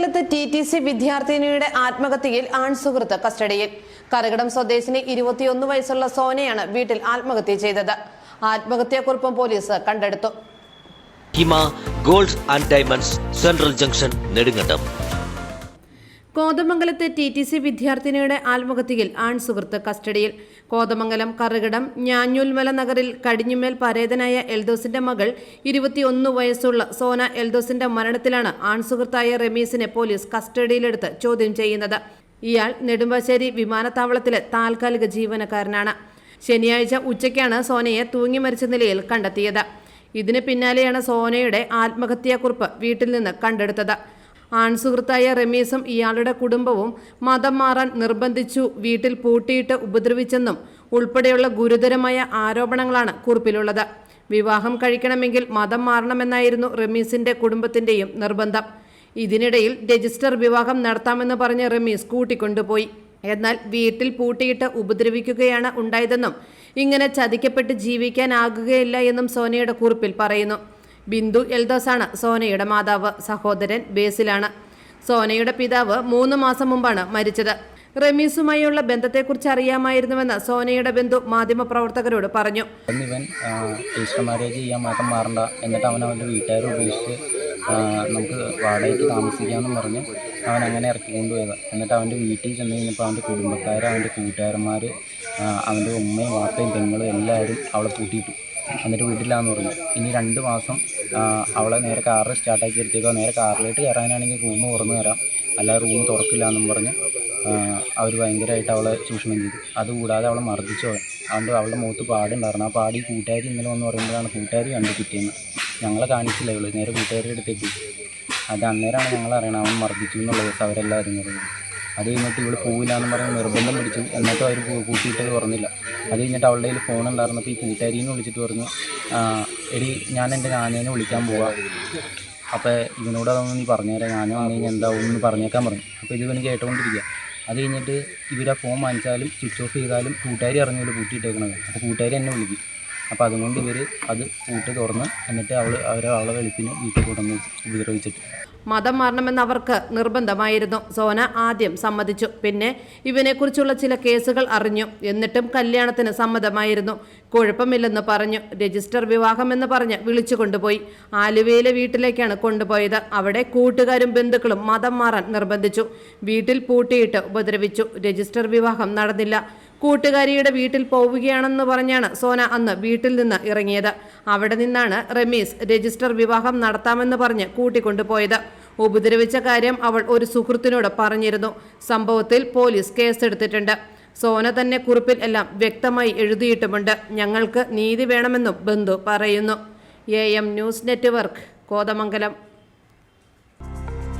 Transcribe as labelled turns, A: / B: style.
A: കോതമംഗലത്ത് T T C വിദ്യാർത്ഥിനിയുടെ ആത്മഹത്യയിൽ ആൺസുഹൃത്ത് കസ്റ്റഡിയിൽ. കരകടം സ്വദേശിനി ഇരുപത്തിയൊന്ന് വയസ്സുള്ള സോനയാണ് വീട്ടിൽ ആത്മഹത്യ ചെയ്തത്. ആത്മഹത്യാക്കുറിപ്പും പോലീസ് കണ്ടെടുത്തു.
B: Hima gold and diamonds central junction Nedumkandam.
A: കോതമംഗലത്തെ T T C വിദ്യാർത്ഥിനിയുടെ ആത്മഹത്യയിൽ ആൺസുഹൃത്ത് കസ്റ്റഡിയിൽ. കോതമംഗലം കറുകിടം ഞാഞ്ഞൂൽമല നഗറിൽ കടിഞ്ഞുമേൽ പരേതനായ എൽദോസിന്റെ മകൾ ഇരുപത്തിയൊന്ന് വയസ്സുള്ള സോന എൽദോസിന്റെ മരണത്തിലാണ് ആൺസുഹൃത്തായ റമീസിനെ പോലീസ് കസ്റ്റഡിയിലെടുത്ത് ചോദ്യം ചെയ്യുന്നത്. ഇയാൾ നെടുമ്പാശ്ശേരി വിമാനത്താവളത്തിലെ താൽക്കാലിക ജീവനക്കാരനാണ്. ശനിയാഴ്ച ഉച്ചയ്ക്കാണ് സോനയെ തൂങ്ങി മരിച്ച നിലയിൽ കണ്ടെത്തിയത്. ഇതിന് പിന്നാലെയാണ് സോനയുടെ ആത്മഹത്യാക്കുറിപ്പ് വീട്ടിൽ നിന്ന് കണ്ടെടുത്തത്. ആൺസുഹൃത്തായ റമീസും ഇയാളുടെ കുടുംബവും മതം മാറാൻ നിർബന്ധിച്ചു വീട്ടിൽ പൂട്ടിയിട്ട് ഉപദ്രവിച്ചെന്നും ഉൾപ്പെടെയുള്ള ഗുരുതരമായ ആരോപണങ്ങളാണ് കുറിപ്പിലുള്ളത്. വിവാഹം കഴിക്കണമെങ്കിൽ മതം മാറണമെന്നായിരുന്നു റമീസിന്റെ കുടുംബത്തിന്റെയും നിർബന്ധം. ഇതിനിടയിൽ രജിസ്റ്റർ വിവാഹം നടത്താമെന്ന് പറഞ്ഞ് റമീസ് കൂട്ടിക്കൊണ്ടുപോയി. എന്നാൽ വീട്ടിൽ പൂട്ടിയിട്ട് ഉപദ്രവിക്കുകയാണ് ഉണ്ടായതെന്നും ഇങ്ങനെ ചതിക്കപ്പെട്ട് ജീവിക്കാനാകുകയില്ല എന്നും സോനയുടെ കുറിപ്പിൽ പറയുന്നു. ബിന്ദു എൽദോസാണ് സോനയുടെ മാതാവ്. സഹോദരൻ ബേസിലാണ്. സോനയുടെ പിതാവ് മൂന്ന് മാസം മുമ്പാണ് മരിച്ചത്. റമീസുമായുള്ള ബന്ധത്തെക്കുറിച്ച് അറിയാമായിരുന്നുവെന്ന് സോനയുടെ ബന്ധു മാധ്യമപ്രവർത്തകരോട് പറഞ്ഞു.
C: മാറണ്ട. എന്നിട്ട് അവൻ നമുക്ക് വാടകയ്ക്ക് താമസിക്കാമെന്നും പറഞ്ഞ് അവൻ അങ്ങനെ ഇറക്കി കൊണ്ടുപോയത് എന്നിട്ട് അവന്റെ വീട്ടിൽ ചെന്ന് കഴിഞ്ഞപ്പോൾ അവന്റെ കുടുംബക്കാർ അവന്റെ കൂട്ടുകാരന്മാർ അവന്റെ ഉമ്മയും വാപ്പയും പെങ്ങളും എല്ലാവരും അവളെ പൂട്ടിയിട്ടു. എന്നിട്ട് വീട്ടിലാന്ന് പറഞ്ഞു. ഇനി രണ്ട് മാസം അവളെ നേരെ കാറിൽ സ്റ്റാർട്ടാക്കി എടുത്തേക്കോ നേരെ കാറിലോട്ട് കയറാനാണെങ്കിൽ റൂം തുറന്നു തരാം. അല്ലാതെ റൂം തുറക്കില്ല എന്നും പറഞ്ഞ് അവർ ഭയങ്കരമായിട്ട് അവളെ ചൂഷണം ചെയ്തു. അതുകൂടാതെ അവളെ മർദ്ദിച്ചു. അതുകൊണ്ട് അവളുടെ മുഖത്ത് പാടുണ്ടായിരുന്നു. ആ പാടി കൂട്ടുകാരി ഇന്നലെ വന്ന് പറയുമ്പോഴാണ് കൂട്ടുകാരി കണ്ടു കിട്ടിയെന്ന് ഞങ്ങളെ കാണിച്ചില്ല? ഇവൾ നേരെ കൂട്ടുകാരുടെ അടുത്തേക്ക്. പോയി അത് അന്നേരമാണ് ഞങ്ങൾ അറിയണം അവൻ മർദ്ദിച്ചു എന്നുള്ള ദിവസം അവരെല്ലാവരും പറയുന്നത് അത് കഴിഞ്ഞിട്ട് ഇവിടെ പോവില്ല എന്ന് പറഞ്ഞ് നിർബന്ധം പിടിച്ചു. എന്നിട്ടും അവർ കൂട്ടിയിട്ടത് പറഞ്ഞില്ല. അത് കഴിഞ്ഞിട്ട് അവളുടെ കയ്യിൽ ഫോൺ ഉണ്ടായിരുന്നപ്പോൾ ഈ കൂട്ടുകാരിന്ന് വിളിച്ചിട്ട് പറഞ്ഞു എടി ഞാൻ എന്റെ നാനേനെ വിളിക്കാൻ പോവാം. അപ്പോൾ ഇവനോട് അതൊന്ന് നീ പറഞ്ഞുതരാം ഞാനും വന്നു കഴിഞ്ഞാൽ എന്താവും എന്ന് പറഞ്ഞേക്കാൻ പറഞ്ഞു. അപ്പോൾ ഇത് ഇവന് കേട്ടുകൊണ്ടിരിക്കുക അത് കഴിഞ്ഞിട്ട് ഇവരാ ഫോൺ വാങ്ങിച്ചാലും സ്വിച്ച് ഓഫ് ചെയ്താലും കൂട്ടുകാരി അറിഞ്ഞില്ല പൂട്ടിയിട്ടേക്കണത് അപ്പോൾ കൂട്ടുകാരി എന്നെ വിളിക്കും. അപ്പോൾ അതുകൊണ്ട് ഇവർ അത് വീട്ട് തുറന്ന് എന്നിട്ട് അവൾ അവരെ അവളെ വെളുപ്പിന് വീട്ടിൽ കൊണ്ടുവന്ന് ഉപദ്രവിച്ചിട്ട്.
A: മതം മാറണമെന്ന് അവർക്ക് നിർബന്ധമായിരുന്നു. സോന ആദ്യം സമ്മതിച്ചു. പിന്നെ ഇവനെക്കുറിച്ചുള്ള ചില കേസുകൾ അറിഞ്ഞു. എന്നിട്ടും കല്യാണത്തിന് സമ്മതമായിരുന്നു. കുഴപ്പമില്ലെന്ന് പറഞ്ഞു. രജിസ്റ്റർ വിവാഹമെന്ന് പറഞ്ഞ് വിളിച്ചു കൊണ്ടുപോയി. ആലുവയിലെ വീട്ടിലേക്കാണ് കൊണ്ടുപോയത്. അവിടെ കൂട്ടുകാരും ബന്ധുക്കളും മതം മാറാൻ നിർബന്ധിച്ചു. വീട്ടിൽ പൂട്ടിയിട്ട് ഉപദ്രവിച്ചു. രജിസ്റ്റർ വിവാഹം നടന്നില്ല. കൂട്ടുകാരിയുടെ വീട്ടിൽ പോവുകയാണെന്ന് പറഞ്ഞാണ് സോന അന്ന് വീട്ടിൽ നിന്ന് ഇറങ്ങിയത്. അവിടെ നിന്നാണ് റമീസ് രജിസ്റ്റർ വിവാഹം നടത്താമെന്ന് പറഞ്ഞ് കൂട്ടിക്കൊണ്ടുപോയത്. ഉപദ്രവിച്ച കാര്യം അവൾ ഒരു സുഹൃത്തിനോട് പറഞ്ഞിരുന്നു. സംഭവത്തിൽ പോലീസ് കേസെടുത്തിട്ടുണ്ട്. സോന തന്നെ കുറിപ്പിൽ എല്ലാം വ്യക്തമായി എഴുതിയിട്ടുമുണ്ട്. ഞങ്ങൾക്ക് നീതി വേണമെന്നും ബന്ധു പറയുന്നു. A M news network Kothamangalam.